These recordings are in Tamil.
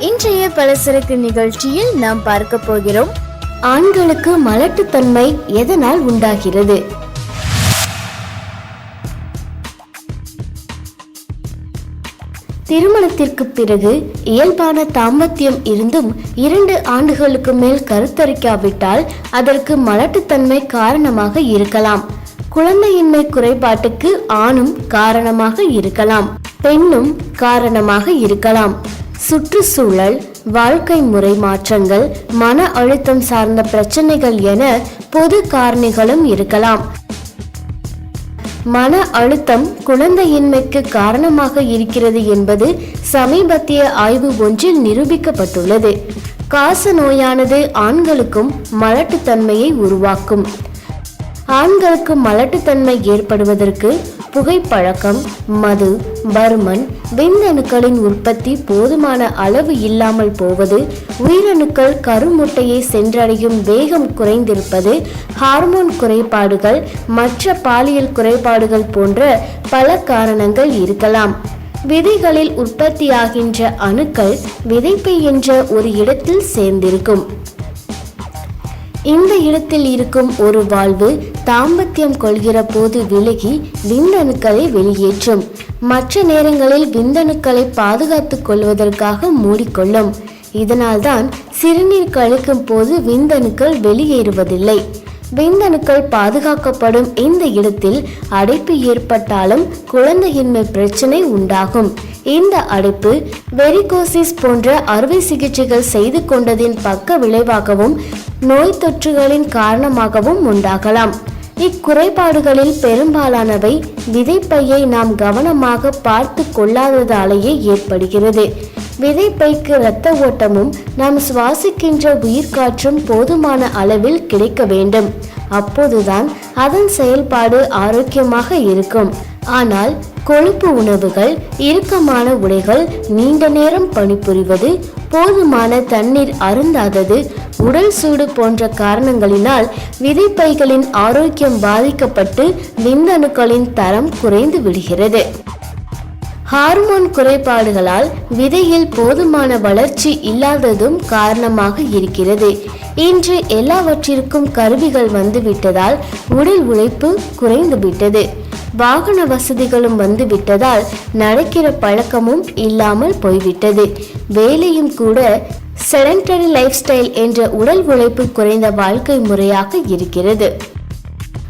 இன்றைய பலசரக்கு நிகழ்ச்சியில் நாம் பார்க்க போகிறோம். ஆண்களுக்கு மலட்டுத்தன்மை எதனால் உண்டாகிறது? திருமணத்திற்கு பிறகு இயல்பான தாம்பத்தியம் இருந்தும் இரண்டு ஆண்டுகளுக்கு மேல் கருத்தரிக்காவிட்டால் அதற்கு மலட்டுத்தன்மை காரணமாக இருக்கலாம். குழந்தையின்மை குறைபாட்டுக்கு ஆணும் காரணமாக இருக்கலாம். பெண்ணும் காரணமாக இருக்கலாம். சுற்றுச்சூழல் வாழ்க்கை முறை மாற்றங்கள் மன அழுத்தம் சார்ந்த பிரச்சனைகள் என பொது காரணிகளும் இருக்கலாம். மன அழுத்தம் குழந்தையின்மைக்கு காரணமாக இருக்கிறது என்பது சமீபத்திய ஆய்வு ஒன்றில் நிரூபிக்கப்பட்டுள்ளது. காச நோயானது ஆண்களுக்கும் மலட்டுத்தன்மையை உருவாக்கும். ஆண்களுக்கு மலட்டுத்தன்மை ஏற்படுவதற்கு புகைப்பழக்கம் மது பருமன் விந்தணுக்களின் உற்பத்தி போதுமான அளவு இல்லாமல் போவது உயிரணுக்கள் கருமுட்டையை சென்றடையும் வேகம் குறைந்திருப்பது ஹார்மோன் குறைபாடுகள் மற்ற பாலியல் குறைபாடுகள் போன்ற பல காரணங்கள் இருக்கலாம். விதைகளில் உற்பத்தியாகின்ற அணுக்கள் விதைப்பை என்ற ஒரு இடத்தில் சேர்ந்திருக்கும். இந்த இடத்தில் இருக்கும் ஒரு வாழ்வு தாம்பத்தியம் கொள்கிற போது விலகி விந்தணுக்களை வெளியேற்றும். மற்ற நேரங்களில் விந்தணுக்களை பாதுகாத்துக் கொள்வதற்காக மூடிக்கொள்ளும். இதனால்தான் சிறுநீர் கழிக்கும் போது விந்தணுக்கள் வெளியேறுவதில்லை. விந்தணுக்கள் பாதுகாக்கப்படும் இந்த இடத்தில் அடைப்பு ஏற்பட்டாலும் குழந்தையின்மை பிரச்சனை உண்டாகும். இந்த அடைப்பு வெரிகோசிஸ் போன்ற அறுவை சிகிச்சைகள் செய்து கொண்டதின் பக்க விளைவாகவும் நோய் தொற்றுகளின் காரணமாகவும் உண்டாகலாம். இக்குறைபாடுகளில் பெரும்பாலானவை விதைப்பையை நாம் கவனமாக பார்த்து கொள்ளாததாலேயே ஏற்படுகிறது. விதைப்பைக்கு இரத்த ஓட்டமும் நாம் சுவாசிக்கின்ற உயிர்காற்றும் போதுமான அளவில் கிடைக்க வேண்டும். அப்போதுதான் அதன் செயல்பாடு ஆரோக்கியமாக இருக்கும். ஆனால் கொழுப்பு உணவுகள் இறுக்கமான உடைகள் நீண்ட நேரம் பணிபுரிவது போதுமான தண்ணீர் அருந்தாதது உடல் சூடு போன்ற காரணங்களினால் விதைப்பைகளின் ஆரோக்கியம் பாதிக்கப்பட்டு விந்தணுக்களின் தரம் குறைந்து விடுகிறது. ஹார்மோன் குறைபாடுகளால் விதையில் போதுமான வளர்ச்சி இல்லாததும் காரணமாக இருக்கிறது. இன்று எல்லாவற்றிற்கும் கருவிகள் வந்துவிட்டதால் உடல் உழைப்பு குறைந்துவிட்டது வாகன வசதிகளும் வந்துவிட்டதால் நடக்கிற பழக்கமும் இல்லாமல் போய்விட்டது. வேலையும் கூட செடன்டரி லைஃப் ஸ்டைல் என்ற உடல் உழைப்பு குறைந்த வாழ்க்கை முறையாக இருக்கிறது.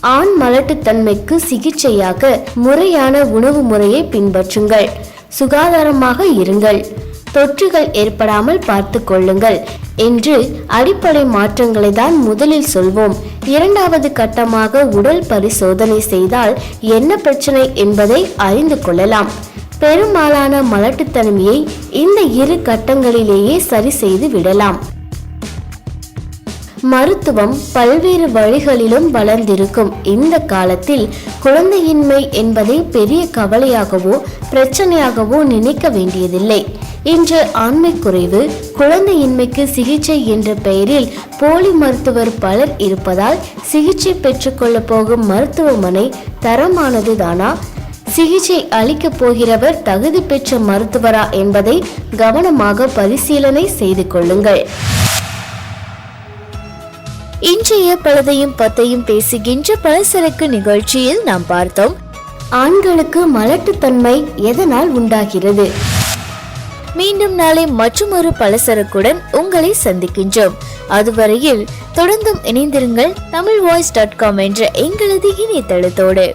ஆண் மலட்டுத்தன்மைக்கு சிகிச்சையாக முறையான உணவு முறையை பின்பற்றுங்கள். சுகாதாரமாக இருங்கள். தொற்றுகள் ஏற்படாமல் பார்த்து கொள்ளுங்கள் என்று அடிப்படை மாற்றங்களை தான் முதலில் சொல்வோம். இரண்டாவது கட்டமாக உடல் பரிசோதனை செய்தால் என்ன பிரச்சனை என்பதை அறிந்து கொள்ளலாம். பெரும்பாலான மலட்டுத்தன்மையை இந்த இரு கட்டங்களிலேயே சரி செய்து விடலாம். மருத்துவம் பல்வேறு வழிகளிலும் வளர்ந்திருக்கும். இந்த காலத்தில் குழந்தையின்மை என்பதை பெரிய கவலையாகவோ பிரச்சனையாகவோ நினைக்க வேண்டியதில்லை. இன்று ஆண்மை குறைவு குழந்தையின்மைக்கு சிகிச்சை என்ற பெயரில் போலி மருத்துவர் பலர் இருப்பதால் சிகிச்சை பெற்றுக்கொள்ள போகும் மருத்துவமனை தரமானது தானா சிகிச்சை அளிக்கப் போகிறவர் தகுதி பெற்ற மருத்துவரா என்பதை கவனமாக பரிசீலனை செய்து கொள்ளுங்கள். இன்றைய பழுதையும் பத்தையும் பேசுகின்ற பலசரக்கு நிகழ்ச்சியில் நாம் பார்த்தோம் ஆண்களுக்கு மலட்டுத்தன்மை எதனால் உண்டாகிறது? மீண்டும் நாளை மற்றொரு பலசரக்குடன் உங்களை சந்திக்கின்றோம். அதுவரையில் தொடர்ந்தும் இணைந்திருங்கள் தமிழ் வாய்ஸ் டாட் காம் என்ற எங்களது இணையதளத்தோடு.